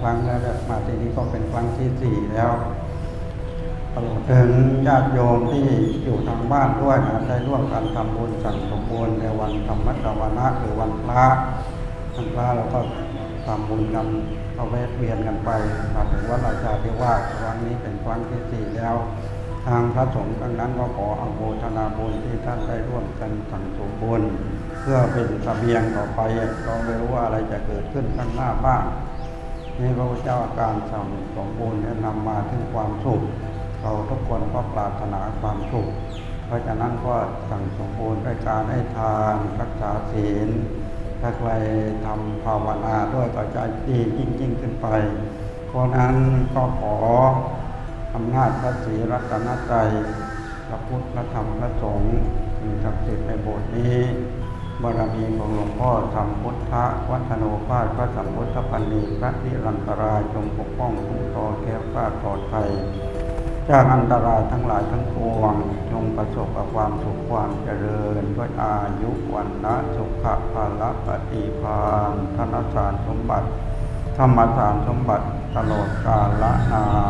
ครั้งแล้วมาที่นี้ก็เป็นครั้งที่สี่แล้วตลอดถึงญาติโยมที่อยู่ทางบ้านด้วยนะได้ร่วมกันทำบุญสั่งสมบูรณ์ในวันธรรมจวนะหรือวันพระวันพระเราก็ทำบุญกันเอาแวะเวียนกันไปมาถึงวัดราชาธิวาครั้งนี้เป็นครั้งที่สี่แล้ว ทางพระสงฆ์ดังนั้นก็ขออโมทนาบุญที่ท่านได้ร่วมกันสั่งสมบุญเพื่อเป็นสเสบียงต่อไปเราไม่รู้ว่าอะไรจะเกิดขึ้นข้างหน้าบ้าง นี่พระพุทธเจ้าการสั่งสมบูรณ์นี่นำมาถึงความสุข เราทุกคนก็ปรารถนาความสุข เพราะฉะนั้นก็สั่งสมบูรณ์ด้วยการให้ทานรักษาศีลถ้าใครทำภาวนาด้วยก็จะดียิ่งยิ่งขึ้นไป เพราะนั้นก็ขออำนาจพระศรีรัตนตรัยพระพุทธพระธรรมพระสงฆ์สิ่งศักดิ์สิทธิ์ในโบสถ์นี้ บารมีของหลวงพ่อสัมพุทธวัฒโนภาสพระสัมพุทธปันนีพระนิรันตรายจงปกป้องคุ้มครองแก้วกล้าปลอดภัยจากอันตรายทั้งหลายทั้งปวงจงประสบกับความสุขความเจริญด้วยอายุวันนะสุขภาละปฏิภาณธนสารสมบัติ ธรรมสารสมบัติตลอดกาลละนาน